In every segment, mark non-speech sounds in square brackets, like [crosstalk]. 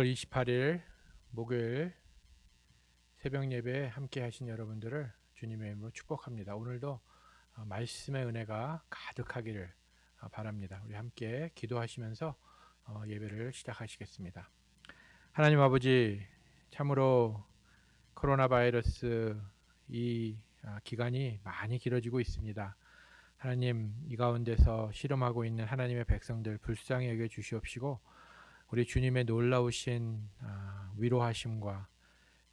5월 28일 목요일 새벽 예배 함께 하신 여러분들을 주님의 이름으로 축복합니다. 오늘도 어, 말씀의 은혜가 가득하기를 어, 바랍니다. 우리 함께 기도하시면서 어, 예배를 시작하시겠습니다. 하나님 아버지 참으로 코로나 바이러스 이 아, 기간이 많이 길어지고 있습니다. 하나님 이 가운데서 실험하고 있는 하나님의 백성들 불쌍히 여겨 주시옵시고 우리 주님의 놀라우신 아, 위로하심과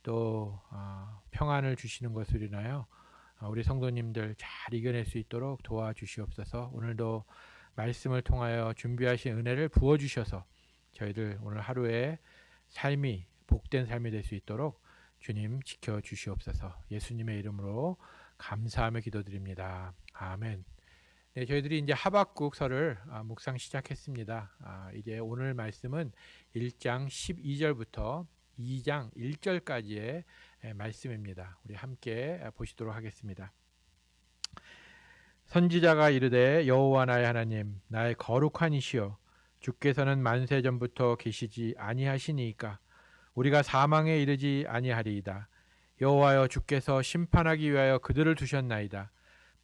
또 아, 평안을 주시는 것을 인하여 아, 우리 성도님들 잘 이겨낼 수 있도록 도와주시옵소서. 오늘도 말씀을 통하여 준비하신 은혜를 부어 주셔서 저희들 오늘 하루의 삶이 복된 삶이 될 수 있도록 주님 지켜 주시옵소서. 예수님의 이름으로 감사하며 기도드립니다. 아멘. 네, 저희들이 이제 하박국서를 아, 묵상 시작했습니다. 아, 이제 오늘 말씀은 1장 12절부터 2장 1절까지의 에, 말씀입니다. 우리 함께 보시도록 하겠습니다. 선지자가 이르되 여호와 나의 하나님 나의 거룩한 이시여 주께서는 만세 전부터 계시지 아니하시니이까 우리가 사망에 이르지 아니하리이다. 여호와여 주께서 심판하기 위하여 그들을 두셨나이다.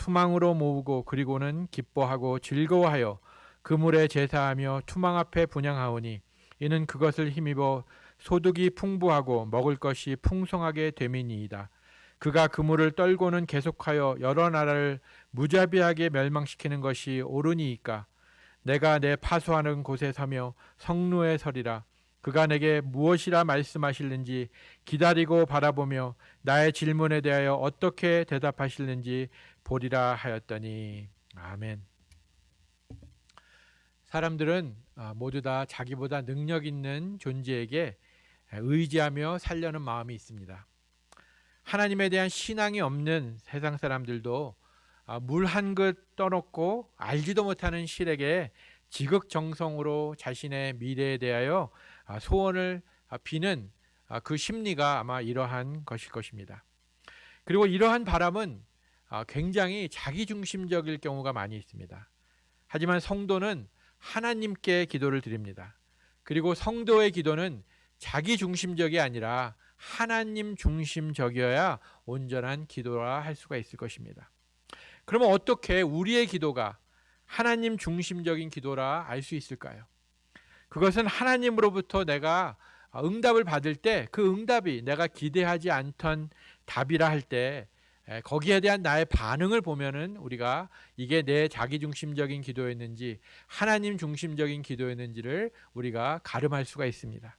투망으로 모으고 그리고는 기뻐하고 즐거워하여 그물에 제사하며 투망 앞에 분양하오니 이는 그것을 힘입어 소득이 풍부하고 먹을 것이 풍성하게 됨이니이다. 그가 그물을 떨고는 계속하여 여러 나라를 무자비하게 멸망시키는 것이 옳으니이까 내가 내 파수하는 곳에 서며 성루에 서리라 그가 내게 무엇이라 말씀하실는지 기다리고 바라보며 나의 질문에 대하여 어떻게 대답하실는지 보리라 하였더니 아멘. 사람들은 아, 모두 다 자기보다 능력 있는 존재에게 의지하며 살려는 마음이 있습니다. 하나님에 대한 신앙이 없는 세상 사람들도 아, 물한끗 떠놓고 알지도 못하는 실에게 지극정성으로 자신의 미래에 대하여 아, 소원을 비는 그 심리가 아마 이러한 것일 것입니다. 그리고 이러한 바람은 굉장히 자기중심적일 경우가 많이 있습니다. 하지만 성도는 하나님께 기도를 드립니다. 그리고 성도의 기도는 자기 중심적이 아니라 하나님 중심적이어야 온전한 기도라 할 수가 있을 것입니다. 그러면 어떻게 우리의 기도가 하나님 중심적인 기도라 알 수 있을까요? 그것은 하나님으로부터 내가 응답을 받을 때 그 응답이 내가 기대하지 않던 답이라 할 때 거기에 대한 나의 반응을 보면은 우리가 이게 내 자기 중심적인 기도였는지 하나님 중심적인 기도였는지를 우리가 가름할 수가 있습니다.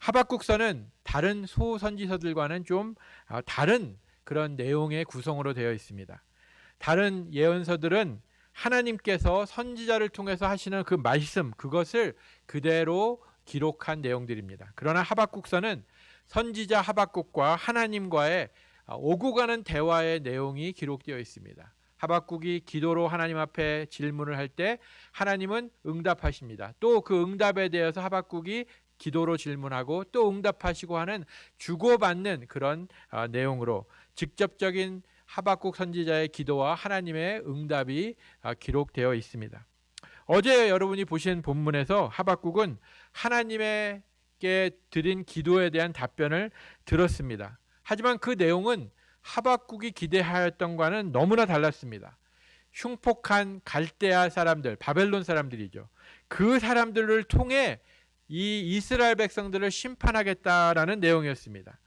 하박국서는 다른 소선지서들과는 좀 아, 다른 그런 내용의 구성으로 되어 있습니다. 다른 예언서들은 하나님께서 선지자를 통해서 하시는 그 말씀 그것을 그대로 기록한 내용들입니다. 그러나 하박국서는 선지자 하박국과 하나님과의 오고 가는 대화의 내용이 기록되어 있습니다. 하박국이 기도로 하나님 앞에 질문을 할 때 하나님은 응답하십니다. 또 그 응답에 대해서 하박국이 기도로 질문하고 또 응답하시고 하는 주고받는 그런 어, 내용으로 직접적인 하박국 선지자의 기도와 하나님의 응답이 어, 기록되어 있습니다. 어제 여러분이 보신 본문에서 하박국은 하나님에게 드린 기도에 대한 답변을 들었습니다. 하지만 그 내용은 하박국이 기대하였던 과는 너무나 달랐습니다. 흉폭한 갈대아 사람들, 바벨론 사람들이죠. 그 사람들을 통해 이 이스라엘 백성들을 심판하겠다라는 내용이었습니다.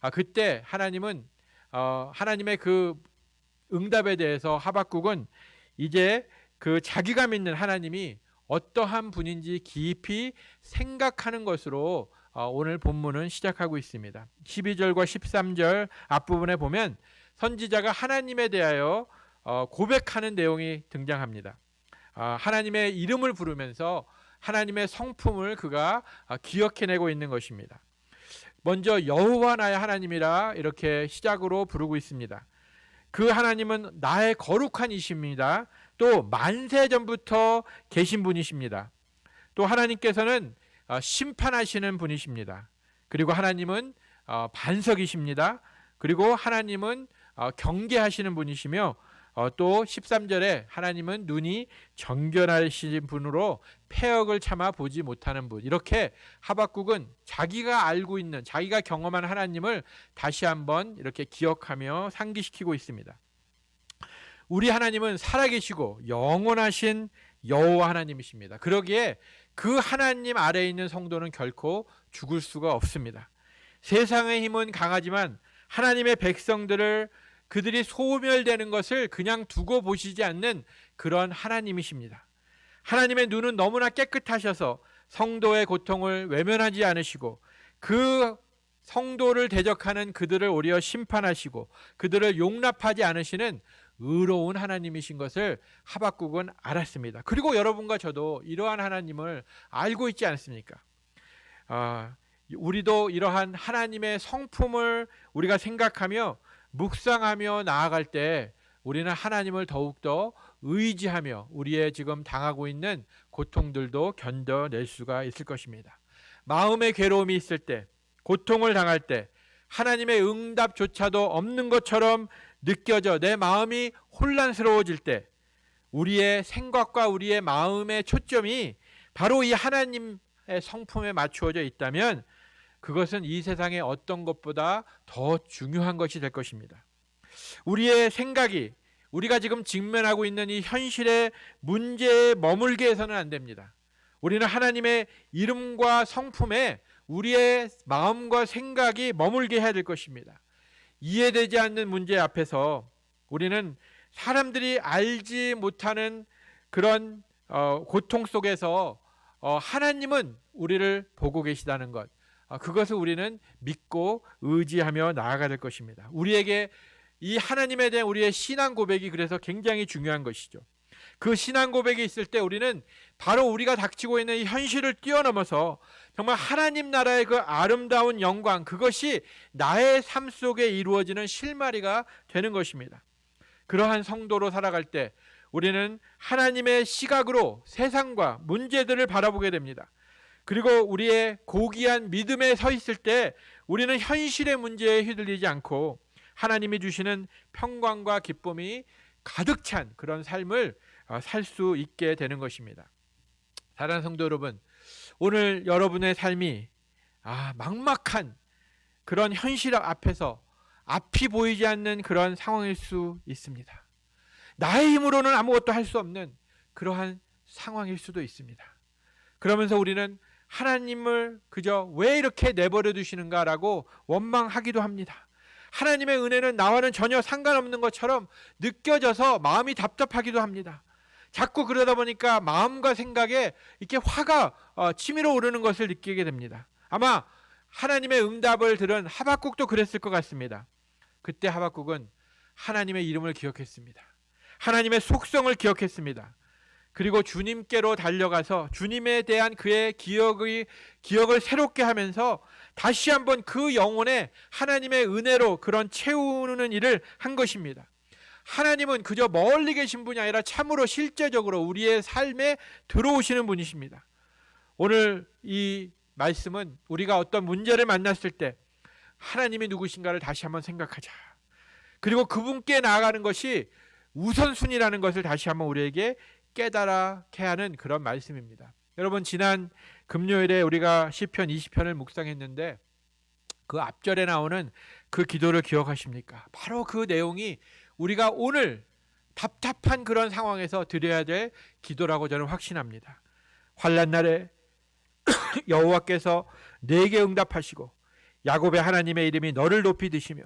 아, 그때 하나님은 어, 하나님의 그 응답에 대해서 하박국은 이제 그 자기가 믿는 하나님이 어떠한 분인지 깊이 생각하는 것으로 어, 오늘 본문은 시작하고 있습니다. 12절과 13절 앞부분에 보면 선지자가 하나님에 대하여 어, 고백하는 내용이 등장합니다. 아, 하나님의 이름을 부르면서 하나님의 성품을 그가 아, 기억해내고 있는 것입니다. 먼저 여호와 나의 하나님이라 이렇게 시작으로 부르고 있습니다. 그 하나님은 나의 거룩한 이십니다. 또 만세 전부터 계신 분이십니다. 또 하나님께서는 어, 심판하시는 분이십니다. 그리고 하나님은 어, 반석이십니다. 그리고 하나님은 어, 경계하시는 분이시며 어, 또 13절에 하나님은 눈이 정결하신 분으로 폐역을 참아 보지 못하는 분. 이렇게 하박국은 자기가 알고 있는 자기가 경험한 하나님을 다시 한번 이렇게 기억하며 상기시키고 있습니다. 우리 하나님은 살아계시고 영원하신 여호와 하나님이십니다. 그러기에 그 하나님 아래에 있는 성도는 결코 죽을 수가 없습니다. 세상의 힘은 강하지만 하나님의 백성들을 그들이 소멸되는 것을 그냥 두고 보시지 않는 그런 하나님이십니다. 하나님의 눈은 너무나 깨끗하셔서 성도의 고통을 외면하지 않으시고 그 성도를 대적하는 그들을 오히려 심판하시고 그들을 용납하지 않으시는 의로운 하나님이신 것을 하박국은 알았습니다. 그리고 여러분과 저도 이러한 하나님을 알고 있지 않습니까? 아, 우리도 이러한 하나님의 성품을 우리가 생각하며 묵상하며 나아갈 때 우리는 하나님을 더욱더 의지하며 우리의 지금 당하고 있는 고통들도 견뎌낼 수가 있을 것입니다. 마음의 괴로움이 있을 때, 고통을 당할 때, 하나님의 응답조차도 없는 것처럼 느껴져 내 마음이 혼란스러워질 때, 우리의 생각과 우리의 마음의 초점이 바로 이 하나님의 성품에 맞추어져 있다면 그것은 이 세상의 어떤 것보다 더 중요한 것이 될 것입니다. 우리의 생각이 우리가 지금 직면하고 있는 이 현실의 문제에 머물게 해서는 안 됩니다. 우리는 하나님의 이름과 성품에 우리의 마음과 생각이 머물게 해야 될 것입니다. 이해되지 않는 문제 앞에서 우리는 사람들이 알지 못하는 그런 어, 고통 속에서 어, 하나님은 우리를 보고 계시다는 것, 어, 그것을 우리는 믿고 의지하며 나아가야 될 것입니다. 우리에게 이 하나님에 대한 우리의 신앙 고백이 그래서 굉장히 중요한 것이죠. 그 신앙 고백이 있을 때 우리는 바로 우리가 닥치고 있는 이 현실을 뛰어넘어서 정말 하나님 나라의 그 아름다운 영광 그것이 나의 삶 속에 이루어지는 실마리가 되는 것입니다. 그러한 성도로 살아갈 때 우리는 하나님의 시각으로 세상과 문제들을 바라보게 됩니다. 그리고 우리의 고귀한 믿음에 서 있을 때 우리는 현실의 문제에 휘둘리지 않고 하나님이 주시는 평강과 기쁨이 가득 찬 그런 삶을 어, 살 수 있게 되는 것입니다. 사랑하는 성도 여러분, 오늘 여러분의 삶이 아, 막막한 그런 현실 앞에서 앞이 보이지 않는 그런 상황일 수 있습니다. 나의 힘으로는 아무것도 할 수 없는 그러한 상황일 수도 있습니다. 그러면서 우리는 하나님을 그저 왜 이렇게 내버려 두시는가라고 원망하기도 합니다. 하나님의 은혜는 나와는 전혀 상관없는 것처럼 느껴져서 마음이 답답하기도 합니다. 자꾸 그러다 보니까 마음과 생각에 이렇게 화가 어, 치밀어 오르는 것을 느끼게 됩니다. 아마 하나님의 응답을 들은 하박국도 그랬을 것 같습니다. 그때 하박국은 하나님의 이름을 기억했습니다. 하나님의 속성을 기억했습니다. 그리고 주님께로 달려가서 주님에 대한 그의 기억의 기억을 새롭게 하면서 다시 한번 그 영혼에 하나님의 은혜로 그런 채우는 일을 한 것입니다. 하나님은 그저 멀리 계신 분이 아니라 참으로 실제적으로 우리의 삶에 들어오시는 분이십니다. 오늘 이 말씀은 우리가 어떤 문제를 만났을 때 하나님이 누구신가를 다시 한번 생각하자. 그리고 그분께 나아가는 것이 우선순위라는 것을 다시 한번 우리에게 깨달아게 하는 그런 말씀입니다. 여러분 지난 금요일에 우리가 시편 20편을 묵상했는데 그 앞절에 나오는 그 기도를 기억하십니까? 바로 그 내용이 우리가 오늘 답답한 그런 상황에서 드려야 될 기도라고 저는 확신합니다. 환란 날에 [coughs] 여호와께서 내게 응답하시고 야곱의 하나님의 이름이 너를 높이 드시며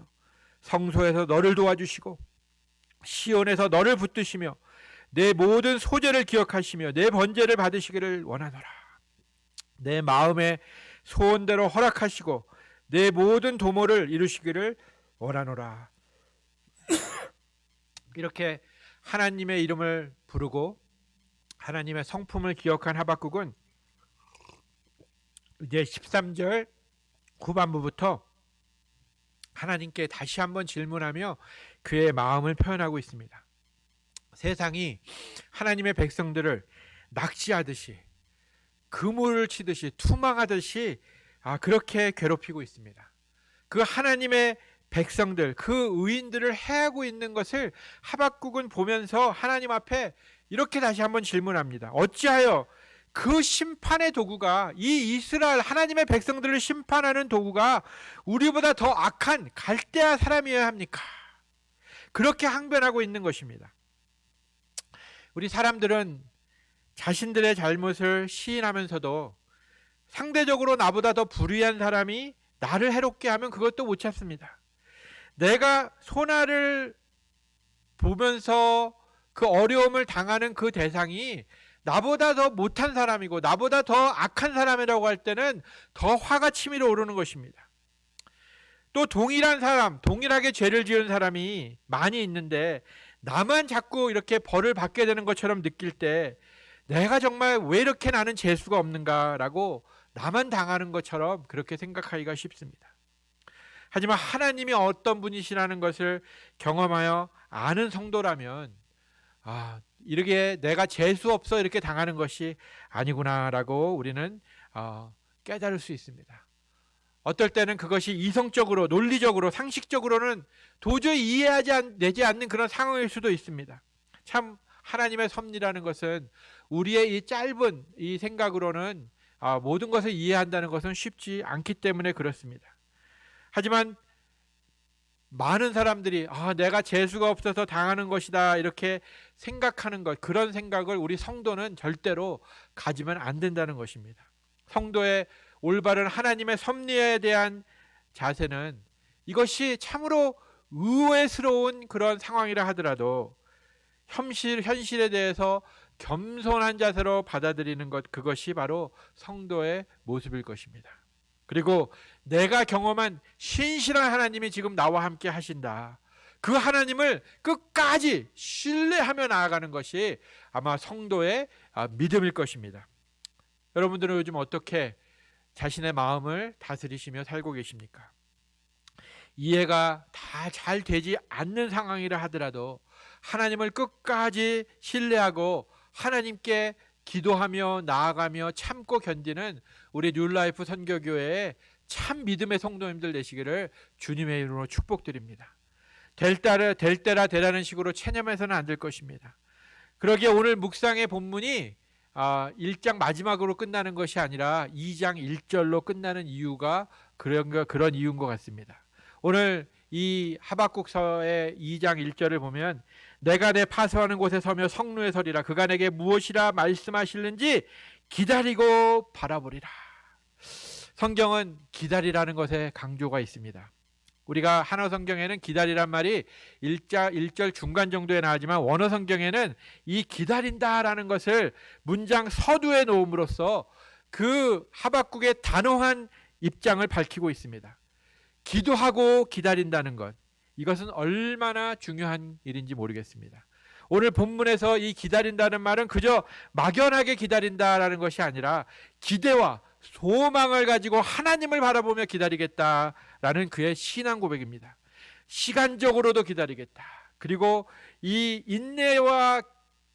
성소에서 너를 도와주시고 시온에서 너를 붙드시며 내 모든 소재를 기억하시며 내 번제를 받으시기를 원하노라. 내 마음의 소원대로 허락하시고 내 모든 도모를 이루시기를 원하노라. 이렇게 하나님의 이름을 부르고 하나님의 성품을 기억한 하박국은 이제 13절 후반부부터 하나님께 다시 한번 질문하며 그의 마음을 표현하고 있습니다. 세상이 하나님의 백성들을 낚시하듯이 그물을 치듯이 투망하듯이 아, 그렇게 괴롭히고 있습니다. 그 하나님의 백성들, 그 의인들을 해하고 있는 것을 하박국은 보면서 하나님 앞에 이렇게 다시 한번 질문합니다. 어찌하여 그 심판의 도구가 이 이스라엘 하나님의 백성들을 심판하는 도구가 우리보다 더 악한 갈대아 사람이어야 합니까? 그렇게 항변하고 있는 것입니다. 우리 사람들은 자신들의 잘못을 시인하면서도 상대적으로 나보다 더 불의한 사람이 나를 해롭게 하면 그것도 못 참습니다. 내가 소나를 보면서 그 어려움을 당하는 그 대상이 나보다 더 못한 사람이고 나보다 더 악한 사람이라고 할 때는 더 화가 치밀어 오르는 것입니다. 또 동일한 사람, 동일하게 죄를 지은 사람이 많이 있는데 나만 자꾸 이렇게 벌을 받게 되는 것처럼 느낄 때 내가 정말 왜 이렇게 나는 재수가 없는가라고 나만 당하는 것처럼 그렇게 생각하기가 쉽습니다. 하지만 하나님이 어떤 분이시라는 것을 경험하여 아는 성도라면 아, 이렇게 내가 재수 없어 이렇게 당하는 것이 아니구나라고 우리는 어, 깨달을 수 있습니다. 어떨 때는 그것이 이성적으로 논리적으로 상식적으로는 도저히 이해하지 않, 되지 않는 그런 상황일 수도 있습니다. 참 하나님의 섭리라는 것은 우리의 이 짧은 이 생각으로는 아, 모든 것을 이해한다는 것은 쉽지 않기 때문에 그렇습니다. 하지만 많은 사람들이 아, 내가 재수가 없어서 당하는 것이다 이렇게 생각하는 것 그런 생각을 우리 성도는 절대로 가지면 안 된다는 것입니다. 성도의 올바른 하나님의 섭리에 대한 자세는 이것이 참으로 의외스러운 그런 상황이라 하더라도 현실 현실에 대해서 겸손한 자세로 받아들이는 것 그것이 바로 성도의 모습일 것입니다. 그리고 내가 경험한 신실한 하나님이 지금 나와 함께 하신다. 그 하나님을 끝까지 신뢰하며 나아가는 것이 아마 성도의 아, 믿음일 것입니다. 여러분들은 요즘 어떻게 자신의 마음을 다스리시며 살고 계십니까? 이해가 다 잘 되지 않는 상황이라 하더라도 하나님을 끝까지 신뢰하고 하나님께 기도하며 나아가며 참고 견디는 우리 뉴라이프 선교교회의 참 믿음의 성도님들 되시기를 주님의 이름으로 축복드립니다. 될 때라 될 때라 되라는 식으로 체념해서는 안 될 것입니다. 그러기에 오늘 묵상의 본문이 아, 1장 마지막으로 끝나는 것이 아니라 2장 1절로 끝나는 이유가 그런 거 그런 이유인 것 같습니다. 오늘 이 하박국서의 2장 1절을 보면 내가 내 파수하는 곳에 서며 성루에 서리라 그가 내게 무엇이라 말씀하실는지 기다리고 바라보리라. 성경은 기다리라는 것에 강조가 있습니다. 우리가 한어 성경에는 기다리란 말이 1자 1절 중간 정도에 나오지만 원어 성경에는 이 기다린다라는 것을 문장 서두에 놓음으로써 그 하박국의 단호한 입장을 밝히고 있습니다. 기도하고 기다린다는 것 이것은 얼마나 중요한 일인지 모르겠습니다. 오늘 본문에서 이 기다린다는 말은 그저 막연하게 기다린다라는 것이 아니라 기대와 소망을 가지고 하나님을 바라보며 기다리겠다라는 그의 신앙 고백입니다. 시간적으로도 기다리겠다. 그리고 이 인내와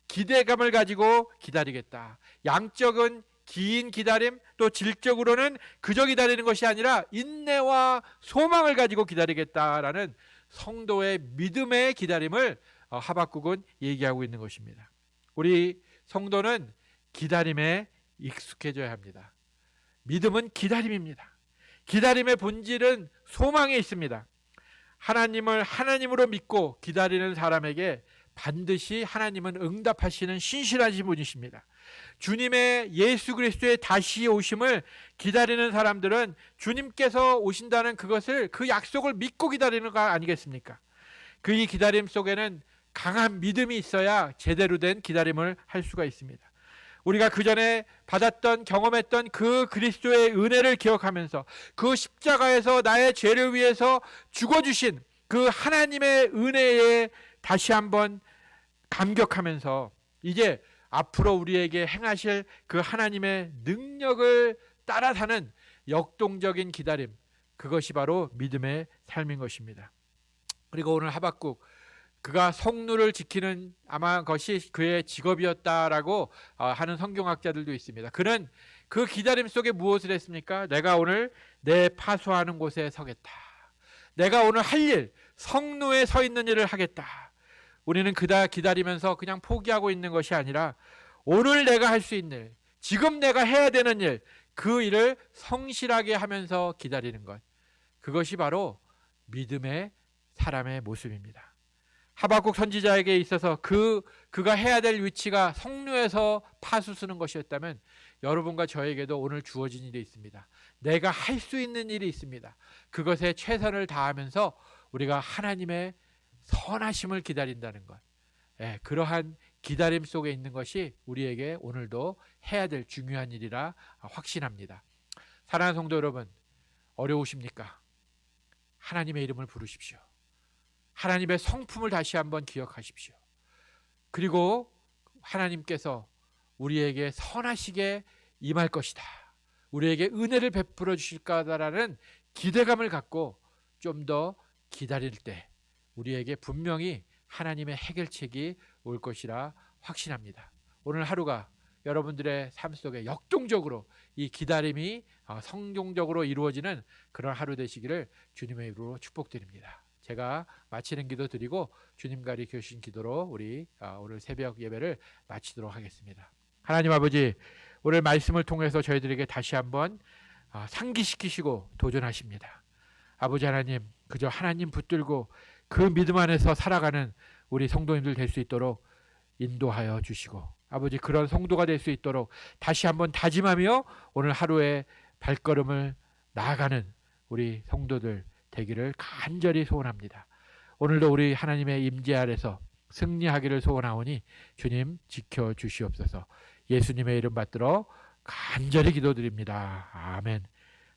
기대감을 가지고 기다리겠다. 양적은 긴 기다림 또 질적으로는 그저 기다리는 것이 아니라 인내와 소망을 가지고 기다리겠다라는 성도의 믿음의 기다림을 어, 하박국은 얘기하고 있는 것입니다. 우리 성도는 기다림에 익숙해져야 합니다. 믿음은 기다림입니다. 기다림의 본질은 소망에 있습니다. 하나님을 하나님으로 믿고 기다리는 사람에게 반드시 하나님은 응답하시는 신실하신 분이십니다. 주님의 예수 그리스도의 다시 오심을 기다리는 사람들은 주님께서 오신다는 그것을 그 약속을 믿고 기다리는 거 아니겠습니까? 그 이 기다림 속에는 강한 믿음이 있어야 제대로 된 기다림을 할 수가 있습니다. 우리가 그 전에 받았던 경험했던 그 그리스도의 은혜를 기억하면서 그 십자가에서 나의 죄를 위해서 죽어주신 그 하나님의 은혜에 다시 한번 감격하면서 이제 앞으로 우리에게 행하실 그 하나님의 능력을 따라 사는 역동적인 기다림, 그것이 바로 믿음의 삶인 것입니다. 그리고 오늘 하박국 그가 성루를 지키는 아마 것이 그의 직업이었다라고 어, 하는 성경학자들도 있습니다. 그는 그 기다림 속에 무엇을 했습니까? 내가 오늘 내 파수하는 곳에 서겠다. 내가 오늘 할 일, 성루에 서 있는 일을 하겠다. 우리는 그다 기다리면서 그냥 포기하고 있는 것이 아니라 오늘 내가 할 수 있는 일, 지금 내가 해야 되는 일, 그 일을 성실하게 하면서 기다리는 것. 그것이 바로 믿음의 사람의 모습입니다. 하박국 선지자에게 있어서 그 그가 해야 될 위치가 성루에서 파수 쓰는 것이었다면 여러분과 저에게도 오늘 주어진 일이 있습니다. 내가 할 수 있는 일이 있습니다. 그것에 최선을 다하면서 우리가 하나님의 선하심을 기다린다는 것. 예, 그러한 기다림 속에 있는 것이 우리에게 오늘도 해야 될 중요한 일이라 확신합니다. 사랑하는 성도 여러분, 어려우십니까? 하나님의 이름을 부르십시오. 하나님의 성품을 다시 한번 기억하십시오. 그리고 하나님께서 우리에게 선하시게 임할 것이다. 우리에게 은혜를 베풀어 주실 거다라는 기대감을 갖고 좀 더 기다릴 때 우리에게 분명히 하나님의 해결책이 올 것이라 확신합니다. 오늘 하루가 여러분들의 삶 속에 역동적으로 이 기다림이 어, 성경적으로 이루어지는 그런 하루 되시기를 주님의 이름으로 축복드립니다. 제가 마치는 기도 드리고 주님 가리 교신 기도로 우리 어, 오늘 새벽 예배를 마치도록 하겠습니다. 하나님 아버지 오늘 말씀을 통해서 저희들에게 다시 한번 어, 상기시키시고 도전하십니다. 아버지 하나님 그저 하나님 붙들고 그 믿음 안에서 살아가는 우리 성도님들 될 수 있도록 인도하여 주시고 아버지 그런 성도가 될 수 있도록 다시 한번 다짐하며 오늘 하루의 발걸음을 나아가는 우리 성도들 되기를 간절히 소원합니다. 오늘도 우리 하나님의 임재 아래서 승리하기를 소원하오니 주님 지켜 주시옵소서. 예수님의 이름 받들어 간절히 기도드립니다. 아멘.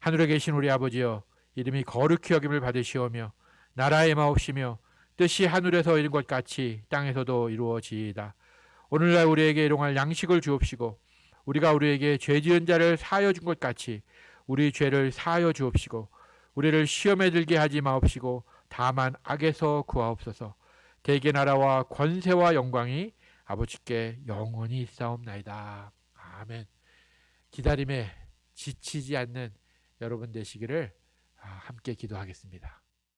하늘에 계신 우리 아버지여 이름이 거룩히 여김을 받으시오며 나라의 마옵시며 뜻이 하늘에서 이룬 것 같이 땅에서도 이루어지이다. 오늘날 우리에게 일용할 양식을 주옵시고 우리가 우리에게 죄 지은 자를 사하여 준 것 같이 우리 죄를 사하여 주옵시고 우리를 시험에 들게 하지 마옵시고 다만 악에서 구하옵소서. 대개 나라와 권세와 영광이 아버지께 영원히 있사옵나이다. 아멘. 기다림에 지치지 않는 여러분 되시기를 아, 함께 기도하겠습니다.